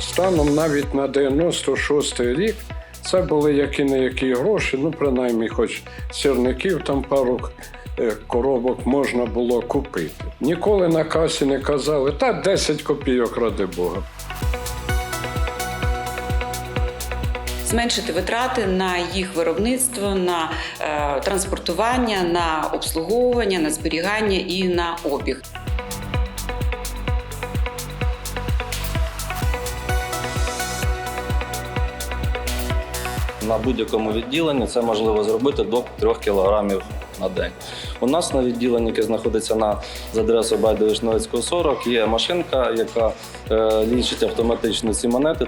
Станом навіть на 96-й рік це були які не які гроші, ну принаймні, хоч сірників там пару е, коробок можна було купити. Ніколи на касі не казали, та 10 копійок, ради Бога. зменшити витрати на їх виробництво, на е, транспортування, на обслуговування, на зберігання і на обіг. На будь-якому відділенні це можливо зробити до 3 кілограмів на день. У нас на відділенні, яке знаходиться на за адресою Байдовишновецького 40, є машинка, яка е, лічить автоматично ці монети.